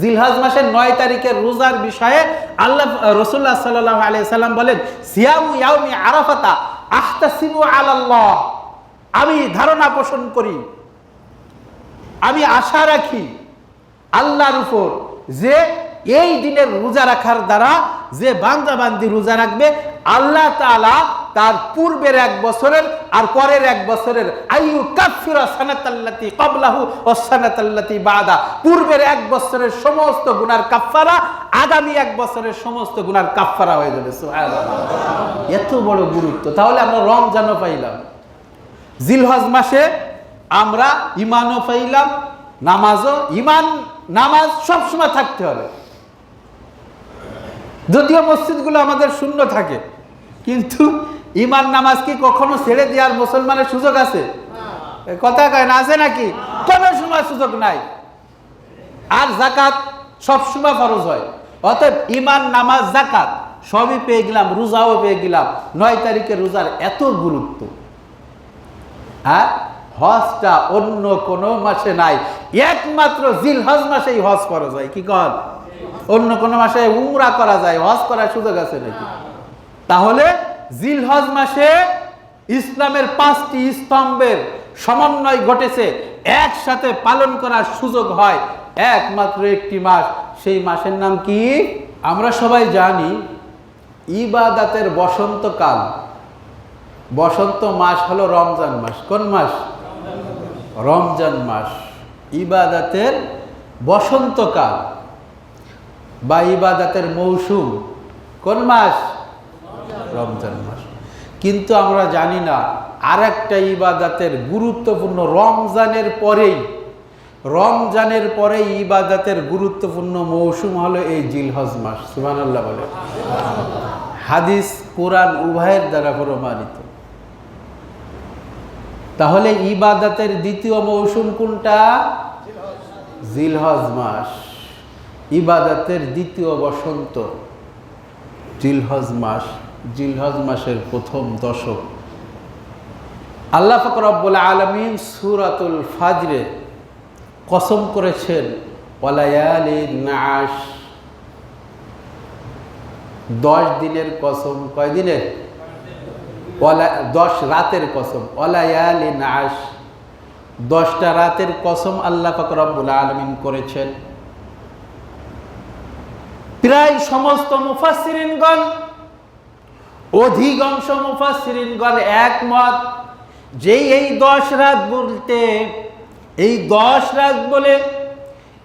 জিলহজ মাসের নয় তারিখের রোজার বিষয়ে আল্লাহ রসুল্লাহ সাল্লাহ আলি সাল্লাম বলেন, সিয়ামু ইয়াউমি আরাফাতা আহতাসিবু আলাল্লাহ। আমি ধারণা পোষণ করি, আমি আশা রাখি আল্লাহর উপর যে এই দিনের রোজা রাখার দ্বারা যে বান্দা বান্দি রোজা রাখবে, আল্লাহ তাআলা তার পূর্বের এক বছরের আর পরের এক বছরের আয়ু কাফিরা সানাতাল্লাতি ক্বাবলাহু ও সানাতাল্লাতি বাদা। পূর্বের এক বছরের সমস্ত গুনার কাফফারা, আগামী এক বছরের সমস্ত গুনার কাফফারা হয়ে যাবে এত বড় গুরুত্ব। তাহলে আমরা রমজানও পাইলাম। জিলহজ মাসে আমরা ইমানও পাইলাম, নামাজও ইমান নামাজ সবসময় থাকতে হবে। যদিও মসজিদগুলো আমাদের শূন্য থাকে কিন্তু ইমান নামাজ কি কখনো ছেড়ে দেওয়ার মুসলমানের সুযোগ আছে? কথা কয় না আছে নাকি? কোনো সময় সুযোগ নাই। আর জাকাত সবসময় ফরজ হয়। অতএব ইমান নামাজ জাকাত সবই পেয়ে গেলাম রোজাও পেয়ে গেলাম। নয় তারিখে রোজার এত গুরুত্ব। আর হজটা অন্য কোনো মাসে নাই। একমাত্র জিল হজ মাসেই হজ করা হয় কি কর অন্য কোনো মাসে উমরা করা যায়, হজ করার সুযোগ আছে নাকি? তাহলে জিল হজ মাসে ইসলামের পাঁচটি স্তম্ভের সমন্বয় ঘটেছে, একসাথে পালন করার সুযোগ হয়, একমাত্র একটি মাস। সেই মাসের নাম কি? আমরা সবাই জানি, ইবাদাতের বসন্তকাল। বসন্ত মাস হলো রমজান মাস। কোন মাস? রমজান মাস। ইবাদাতের বসন্তকাল। বা ইবাদাতের মৌসুম। কোন মাস? রমজান মাস। কিন্তু আমরা জানি না আর একটা ইবাদাতের গুরুত্বপূর্ণ রমজানের পরেই, রমজানের পরে ইবাদাতের গুরুত্বপূর্ণ মৌসুম হলো এই জিলহজ মাস। সুবহানাল্লাহ বলে। হাদিস কোরআন উভয়ের দ্বারা প্রমাণিত। তাহলে ইবাদাতের দ্বিতীয় মৌসুম কোনটা? জিলহজ মাস। ইবাদাতের দ্বিতীয় বসন্ত। জিলহজ মাস, জিলহজ মাসের প্রথম দশক। আল্লাহ ফকরব্বুল আলমিন সুরাতুল ফাজরে কসম করেছেন, ওয়ালায়ালি নাস দশ দিনের কসম, কয় দিনের? দশ রাতের কসম ওলায়ালি নাস দশটা রাতের কসম আল্লাহ ফকরবুল আলমিন করেছেন। প্রায় সমস্ত মুফাসিরিনগণ অধিকাংশ মুফাসিরিনগণ একমত যে এই দশ রাত বলতে, এই দশ রাত বলে,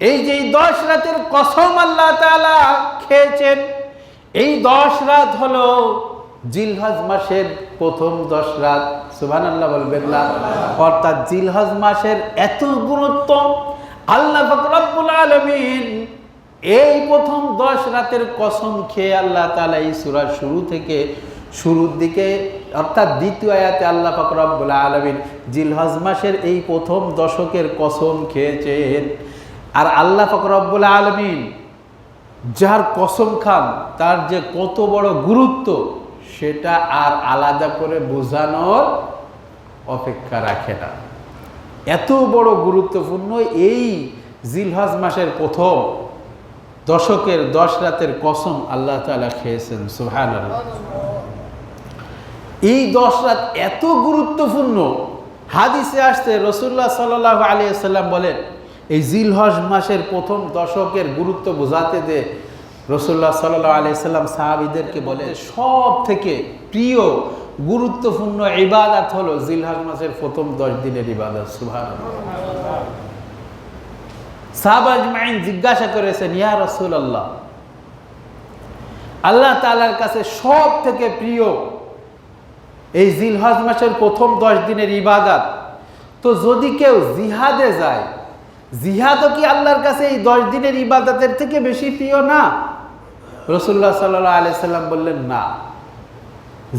এই যে দশ রাতের কসম আল্লাহ তাআলা খেয়েছেন, এই দশ রাত হলো জিলহজ মাসের প্রথম দশ রাত। সুবান আল্লাহ বলবেন না। অর্থাৎ জিলহজ মাসের এত গুরুত্ব আল্লাহ ফকরাবুল আলমিন এই প্রথম দশ রাতের কসম খেয়ে আল্লাহ তালা এই সুরার শুরু থেকে শুরুর দিকে, অর্থাৎ দ্বিতীয় আয়াতে আল্লাহ ফকরাবুল আলমিন জিলহজ মাসের এই প্রথম দশকের কসম খেয়েছেন। আর আল্লাহ ফকরাবুল আলমিন যার কসম খান, তার যে কত বড় গুরুত্ব, সেটা আর আলাদা করে বোঝানোর অপেক্ষা রাখে না। এত বড় গুরুত্বপূর্ণ এই জিলহজ মাসের প্রথম দশকের দশ রাতের কসম আল্লাহ তালা খেয়েছেন সুহান এই দশ রাত এত গুরুত্বপূর্ণ। হাদিসে আসতে রসুল্লাহ সাল্লাহ আলী সাল্লাম বলেন, এই জিলহজ মাসের প্রথম দশকের গুরুত্ব বোঝাতে যে রসুল্লাহ সাল্লাহ আলি সাল্লাম সাহাবিদেরকে বলে সব থেকে প্রিয় গুরুত্বপূর্ণ ইবাদত হলো জিলহজ মাসের প্রথম দশ দিনের ইবাদত সুভান সাহাবাজমাইন জিজ্ঞাসা করেছেন, ইয়া রসুল আল্লাহ আল্লাহ তালার কাছে সব থেকে প্রিয় এই জিলহজ মাসের প্রথম দশ দিনের ইবাদত। তো যদি কেউ জিহাদে যায়, জিহাদও কি আল্লাহর কাছে এই দশ দিনের ইবাদতের থেকে বেশি প্রিয় না? রসুল্লাহ সাল্লাহ সাল্লাম বললেন, না।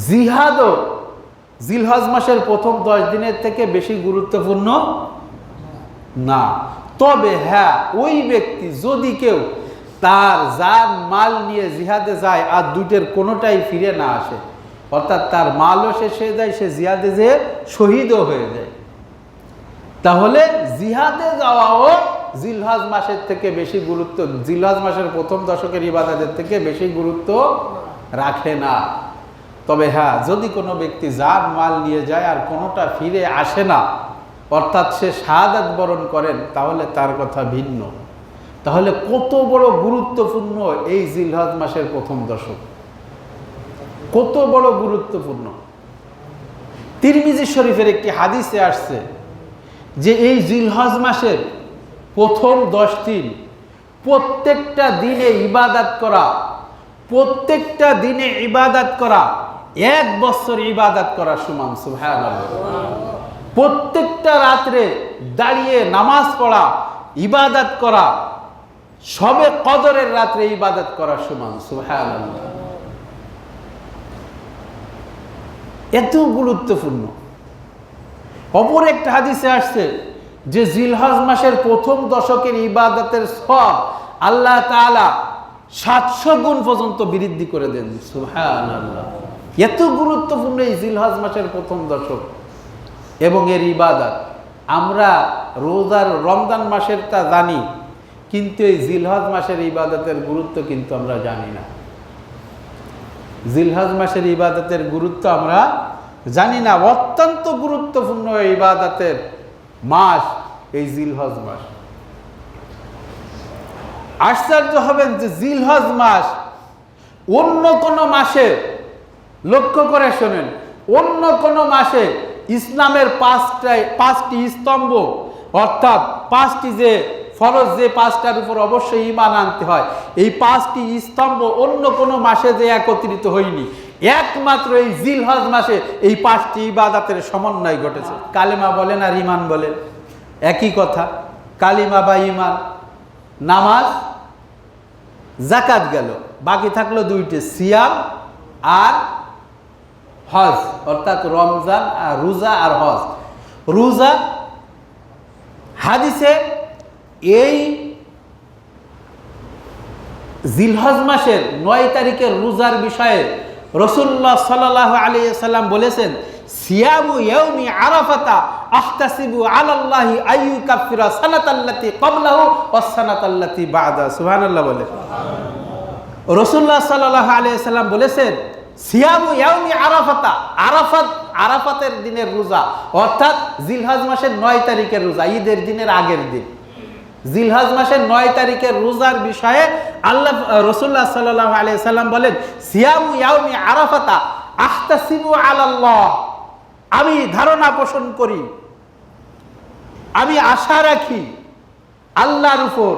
জিহাদও জিলহজ মাসের প্রথম দশ দিনের থেকে বেশি গুরুত্বপূর্ণ না। তবে হ্যাঁ ওই ব্যক্তি যদি কেউ তার যার মাল নিয়ে জিহাদে যায় আর দুইটের কোনোটাই ফিরে না আসে, অর্থাৎ তার মালও শেষ হয়ে যায় সে জিহাদে যে শহীদও হয়ে যায়। তাহলে জিহাদে যাওয়াও জিলহজ মাসের থেকে বেশি গুরুত্ব, জিলহজ মাসের প্রথম দশকের ইবাদতের থেকে বেশি গুরুত্ব রাখে না। তবে হ্যাঁ যদি কোনো ব্যক্তি যার মাল নিয়ে যায় আর কোনোটা ফিরে আসে না অর্থাৎ সে শাহাদাত বরণ করেন, তাহলে তার কথা ভিন্ন। তাহলে কত বড় গুরুত্বপূর্ণ এই জিলহজ মাসের প্রথম দশক? কত বড় গুরুত্বপূর্ণ। তিরমিজি শরীফের একটি হাদিসে আসছে যে এই জিলহজ মাসের প্রথম দশ দিন প্রত্যেকটা দিনে ইবাদাত করা, প্রত্যেকটা দিনে ইবাদাত করা, এক বছর ইবাদাত করা সমান, সুবহানাল্লাহ। প্রত্যেকটা রাত্রে দাঁড়িয়ে নামাজ পড়া, ইবাদত করা, সবে কদরের রাত্রে ইবাদত করা সমান এত গুরুত্বপূর্ণ। অপর একটা হাদিসে আসছে যে জিলহজ মাসের প্রথম দশকের ইবাদতের সব আল্লাহ তাআলা সাতশো গুণ পর্যন্ত বৃদ্ধি করে দেন, সুবহানাল্লাহ। এত গুরুত্বপূর্ণ এই জিলহজ মাসের প্রথম দশক। এবং এর ইবাদত। আমরা রোজার রমজান মাসেরটা জানি, কিন্তু এই জিলহজ মাসের ইবাদতের গুরুত্ব কিন্তু আমরা জানি না। জিলহজ মাসের ইবাদতের গুরুত্ব আমরা জানি না। অত্যন্ত গুরুত্বপূর্ণ ইবাদতের মাস এই জিলহজ মাস। আশ্চর্য হবেন যে জিলহজ মাস অন্য কোনো মাসে, লক্ষ্য করে শোনেন, অন্য কোনো মাসে ইসলামের পাঁচটায় পাঁচটি স্তম্ভ, অর্থাৎ পাঁচটি যে ফরজ যে পাঁচটার উপর অবশ্যই ইমান আনতে হয়। এই পাঁচটি স্তম্ভ অন্য কোনো মাসে যে একত্রিত হয়নি। একমাত্র এই জিলহজ মাসে এই পাঁচটি ইবাদাতের সমন্বয় ঘটেছে। কালেমা বলেন আর ইমান বলেন। একই কথা, কালিমা বা ইমান নামাজ জাকাত গেল। বাকি থাকল দুইটি, সিয়াম আর হজ, অর্থাৎ রমজান আর রোজা আর হজ। রোজা, হাদিসে এই জিলহজ মাসের নয় তারিখের রোজার বিষয়ে রসুল্লাহ সাল্লাহ আলী সাল্লাম বলেছেন, সিয়ামু ইয়াউমি আরাফাতা বলেছেন আরাফাতের দিনের রোজা। অর্থাৎ জিলহাজ মাসের নয় তারিখের রোজা, ঈদের দিনের আগের দিন। জিলহাজ মাসের নয় তারিখের রোজার বিষয়ে আল্লাহ রসুল্লাহ সাল্লাহ আলিয়া বলেন, সিয়ামু ইয়াউমি আরাফাতা আহতাসিবু আলাল্লাহ। আমি ধারণা পোষণ করি, আমি আশা রাখি আল্লাহর উপর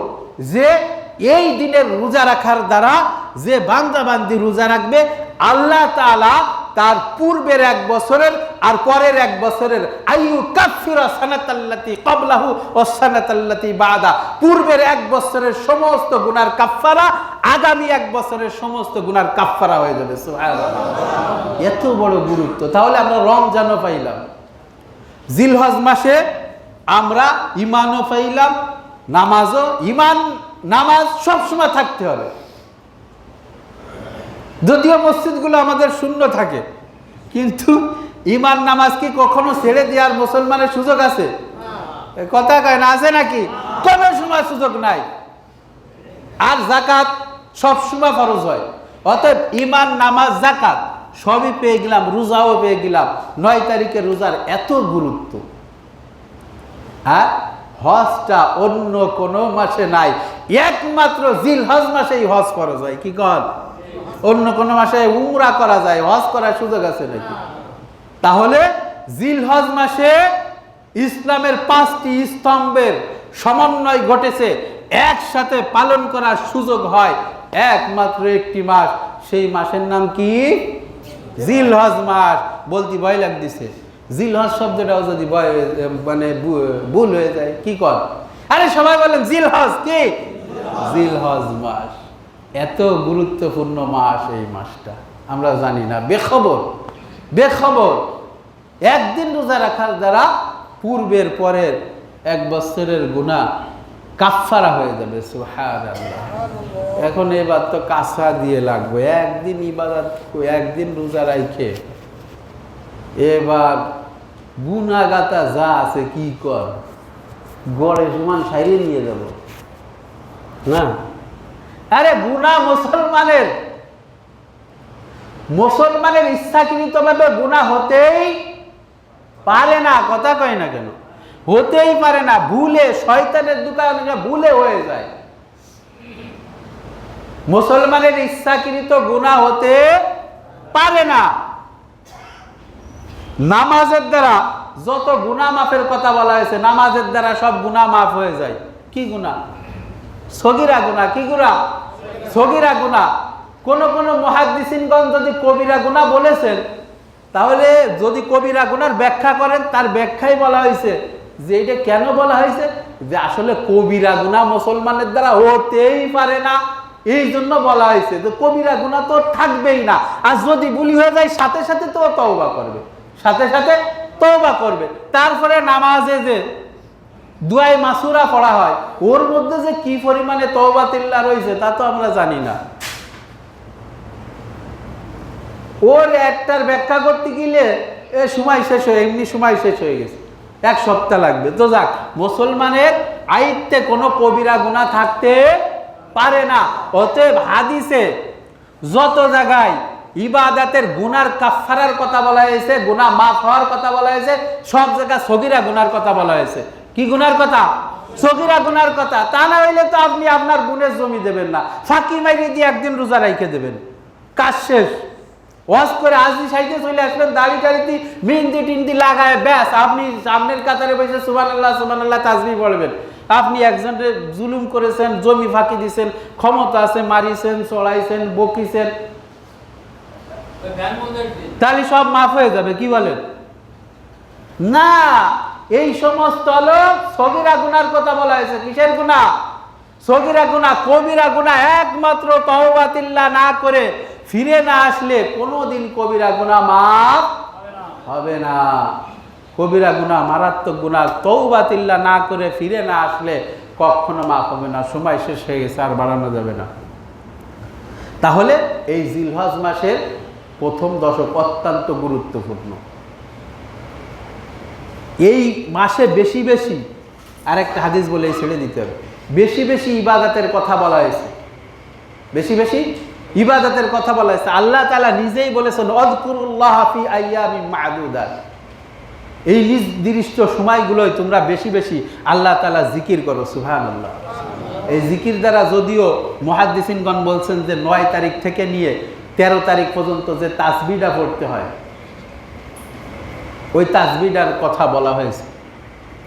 যে এই দিনের রোজা রাখার দ্বারা যে বান্দা বান্দি রোজা রাখবে আল্লাহ তাআলা তার পূর্বের এক বছরের আর পরের এক বছরের আয়ু কাফিরা সানাতাল্লাতি ক্বাবলাহু ও সানাতাল্লাতি বাদা। পূর্বের এক বছরের সমস্ত গুনার কাফফারা আগামী এক বছরের সমস্ত গুনার কাফফারা হয়ে যাবে এত বড় গুরুত্ব। তাহলে আমরা রমজানও পাইলাম। জিলহজ মাসে আমরা ইমানও পাইলাম, নামাজও ইমান নামাজ সবসময় থাকতে হবে। যদিও মসজিদগুলো আমাদের শূন্য থাকে কিন্তু ইমান নামাজ কি কখনো ছেড়ে দেওয়ার মুসলমানের সুযোগ আছে? কথা কয় না আছে নাকি? কোনো সময় সুযোগ নাই। আর জাকাত সব সময় ফরজ হয়। অতএব ইমান নামাজ জাকাত সবই পেয়ে গেলাম রোজাও পেয়ে গেলাম। নয় তারিখের রোজার এত গুরুত্ব। আর হজটা অন্য কোনো মাসে নাই। একমাত্র জিল হজ মাসেই হজ ফরজ হয় কি কর অন্য কোনো মাসে উমরা করা যায়, হজ করার সুযোগ আছে নাকি? তাহলে জিল হজ মাসে ইসলামের পাঁচটি স্তম্ভের সমন্বয় ঘটেছে, একসাথে পালন করার সুযোগ হয়, একমাত্র একটি মাস। সেই মাসের নাম কি? জিল হজ মাস। বলতে ভয় লাগতেছে। জিল হজ শব্দটাও যদি ভয় মানে ভুল হয়ে যায়, কি কর? আরে সবাই বলেন জিল হজ কি? জিল হজ মাস। এত গুরুত্বপূর্ণ মাস এই মাসটা। আমরা জানি না। বেখবর। বেখবর। একদিন রোজা রাখার দ্বারা পূর্বের পরের এক বছরের গুণা কাফারা হয়ে যাবে এখন এবার তো কাঁচা দিয়ে লাগবে। একদিন ইবাদত একদিন রোজা রাইখে। এবার গুনাগাতা যা আছে কি কর? গড়ে সমান সাইরে নিয়ে যাব। না? আরে গুনা মুসলমানের মুসলমানের ইচ্ছাকৃতভাবে গুণা হতেই পারে না, কথা কয় না কেন? হতেই পারে না, ভুলে, শয়তানের দোকানে ভুলে হয়ে যায়। মুসলমানের ইচ্ছাকৃত গুণা হতে পারে না। নামাজের দ্বারা যত গুণা মাফের কথা বলা হয়েছে, নামাজের দ্বারা সব গুণা মাফ হয়ে যায়। কি গুণা সগিরা গুণা, কি গুণা? সগিরা গুণা। কোন কোন মহাদিসিনগঞ্জ যদি কবিরা গুণা বলেছেন, তাহলে যদি কবিরা গুনার ব্যাখ্যা করেন, তার ব্যাখ্যাই বলা হয়েছে। যে এটা কেন বলা হয়েছে? যে আসলে কবিরা গুণা মুসলমানের দ্বারা হতেই পারে না। এই জন্য বলা হয়েছে যে কবিরা গুণা তো থাকবেই না। আর যদি বুলি হয়ে যায়, সাথে সাথে তো তওবা করবে। সাথে সাথে তওবা করবে। তারপরে নামাজে যে দুয়াই মাসুরা পড়া হয়। ওর মধ্যে যে কি পরিমাণে তওবা তিল্লা রয়েছে তা তো আমরা জানি না। ওর একটার ব্যাখ্যা করতে গেলে এ সময় শেষ হয়ে, এমনি সময় শেষ হয়ে গেছে। এক সপ্তাহ লাগবে। তো যাক, মুসলমানের আয়ত্তে কোনো কবিরা গুণা থাকতে পারে না। অতএব হাদিসে যত জায়গায় ইবাদাতের গুনার কাফারার কথা বলা হয়েছে, গুনাহ মাফ হওয়ার কথা বলা হয়েছে, সব জায়গায় সগিরা গুনার কথা বলা হয়েছে। কি গুনার কথা? সগিরা গুনার কথা। তা না হইলে তো আপনি আপনার গুণের জমি দেবেন না। ফাঁকি মাইরে দিয়ে একদিন রোজা রাইখে দেবেন। কাজ শেষ। ওয়াজ করে আজই সাইতে চলে আসলেন, দাড়ি টাড়িতে মেহেন্দি টিন্দি লাগায়, ব্যাস, আপনি সামনের কাতারে বসে সুবান আল্লাহ সুবান আল্লাহ তাজবি পড়বেন। আপনি একজনের জুলুম করেছেন, জমি ফাঁকি দিছেন, ক্ষমতা আছে, মারিছেন, চড়াইছেন, বকিছেন। তাহলে সব মাফ হয়ে যাবে, কি বলেন? না! এই সমস্ত হলো সগিরা গুনার কথা বলা হয়েছে। কিসের গুণা সগিরা গুণা কবিরা গুণা একমাত্র তহবাতিল্লা না করে ফিরে না আসলে কোনোদিন কবিরা গুণা মাফ হবে না। কবিরা গুণা মারাত্মক গুণা তৌবাতিল্লা না করে ফিরে না আসলে কখনো মাফ হবে না। সময় শেষ হয়ে গেছে, আর বাড়ানো যাবে না। তাহলে এই জিলহজ মাসের প্রথম দশক অত্যন্ত গুরুত্বপূর্ণ। এই মাসে বেশি বেশি আরেকটা হাদিস বলে ছেড়ে দিতে হবে। বেশি বেশি ইবাদতের কথা বলা হয়েছে। বেশি বেশি ইবাদতের কথা বলা হয়েছে। আল্লাহ তালা নিজেই বলেছেন হাফি এই নির্দিষ্ট সময়গুলোয় তোমরা বেশি বেশি আল্লাহ তালা জিকির করো সুহান আল্লাহ এই জিকির দ্বারা যদিও মহাদ্দিসিনগণ বলছেন যে নয় তারিখ থেকে নিয়ে তেরো তারিখ পর্যন্ত যে তাসবিটা পড়তে হয় ওই তাসবিটার কথা বলা হয়েছে।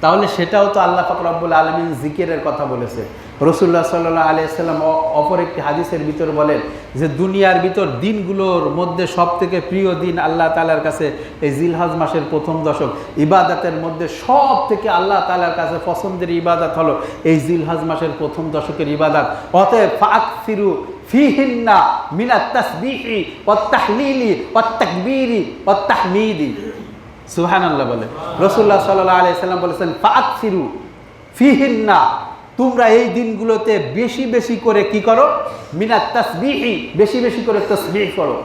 তাহলে সেটাও তো আল্লাহ ফাকরাবুল আলমিন জিকিরের কথা বলেছে। রসুল্লাহ সাল্লাহ আলিয়াল্লাম অপর একটি হাদিসের ভিতর বলেন যে, দুনিয়ার ভিতর দিনগুলোর মধ্যে সব থেকে প্রিয় দিন আল্লাহ তালার কাছে এই জিলহাজ মাসের প্রথম দশক। ইবাদতের মধ্যে সব থেকে আল্লাহ তালার কাছে পছন্দের ইবাদত হলো এই জিলহাজ মাসের প্রথম দশকের ইবাদত। অতএব ফাক ফিরু ফিহিন্না মিনাত তাসবিহি ওয়াত তাহলিলি তাহমিদি। সুহান আল্লাহ বলে রসুল্লাহ সাল্লাহ আলিয়াল্লাম বলেছেন ফাক ফিরু ফিহিন্না তোমরা এই দিনগুলোতে বেশি বেশি করে কি করো? মিনাত তাসবিহি, বেশি বেশি করে তসবিহ করো।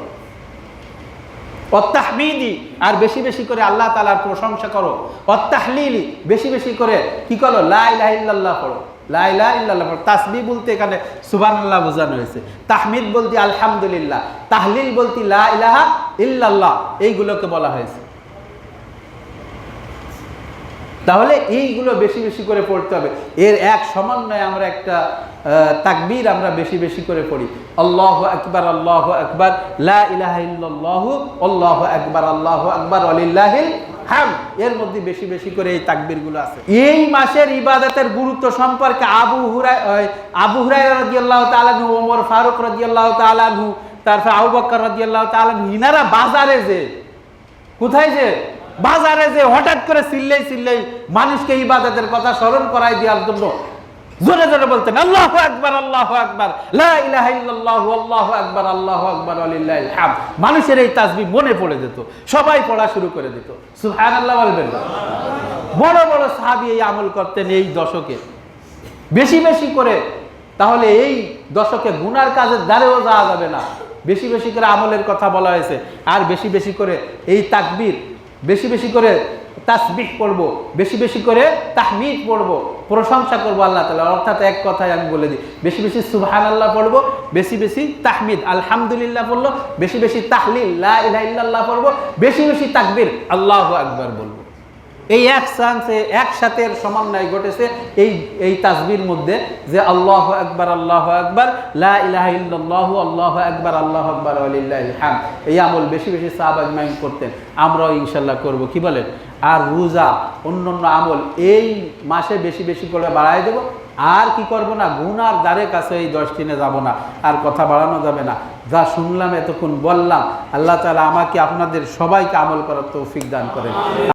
অত্তাহমিদি আর বেশি বেশি করে আল্লাহ তালার প্রশংসা করো। অত্তাহলিলি বেশি বেশি করে কি করো? লাইলাহ ইল্লাল্লাহ পড়ো। লাইলা ইল্লাল্লাহ পড়ো। তাসবি বলতে এখানে সুবান আল্লাহ বোঝানো হয়েছে। তাহমিদ বলতে আলহামদুলিল্লাহ। তাহলিল বলতে লা ইলাহা ইল্লাল্লাহ। এইগুলোকে বলা হয়েছে। তাহলে এইগুলো বেশি বেশি করে পড়তে হবে। এর এক সমন্বয়ে আমরা একটা তাকবীর আমরা বেশি বেশি করে পড়ি। আল্লাহ আকবার আল্লাহ আকবার, লা ইলাহা ইল্লাল্লাহু, আল্লাহ আকবার আল্লাহ আকবার আলিল্লাহিল হাম এর মধ্যে বেশি বেশি করে এই তাকবীরগুলো আছে। এই মাসের ইবাদতের গুরুত্ব সম্পর্কে আবু হুরাই আবু হুরাই রাদিয়াল্লাহু তাআলা আনহু, ওমর ফারুক রাদিয়াল্লাহু তাআলা আনহু, তারপর আবু বকর রাদিয়াল্লাহু তাআলা আনহু, ইনারা বাজারে যে, কোথায় যে? বাজারে যে হঠাৎ করে চিল্লেই চিল্লেই মানুষকে ইবাদতের কথা স্মরণ করাই দেওয়ার জন্য জোরে জোরে বলতেন, আল্লাহ আকবার, আল্লাহ ইল্লাল্লাহু, আল্লাহু আকবার আল্লাহু আকবার মানুষের এই তাসবিহ মনে পড়ে যেত, সবাই পড়া শুরু করে দিত। সুবহানাল্লাহ বলবেন? বড় বড় সাহাবী এই আমল করতেন এই দশকে। বেশি বেশি করে, তাহলে এই দশকে গুনার কাজের দ্বারেও যাওয়া যাবে না। বেশি বেশি করে আমলের কথা বলা হয়েছে। আর বেশি বেশি করে এই তাকবীর বেশি বেশি করে তাসবিহ পড়ব, বেশি বেশি করে তাহমিদ পড়ব, প্রশংসা করব আল্লাহ তালা অর্থাৎ এক কথায় আমি বলে দিই, বেশি বেশি সুবহান আল্লাহ পড়ব, বেশি বেশি তাহমিদ, আলহামদুলিল্লাহ পড়ল, বেশি বেশি তাহলিল, লা ইল্লাল্লাহ পড়ব, বেশি বেশি তাকবির, আল্লাহ আকবর বলব। এই এক চান্সে একসাথে সমন্বয় ঘটেছে এই এই তাসবির মধ্যে যে আল্লাহ আকবার আল্লাহ আকবার, লা ইলাহা ইল্লাল্লাহু, আল্লাহু আকবার আল্লাহু আকবার এই আমল বেশি বেশি সাহাবা আজমাইন করতেন। আমরাও ইনশাল্লাহ করব। কি বলেন? আর রোজা, অন্যান্য আমল, এই মাসে বেশি বেশি করে বাড়াই দেব। আর কি করব না? গুনার দ্বারে কাছে এই দশ দিনে যাব না। আর কথা বাড়ানো যাবে না। যা শুনলাম, এতক্ষণ বললাম। আল্লাহ তালা আমাকে, আপনাদের সবাইকে আমল করার তৌফিক দান করেন।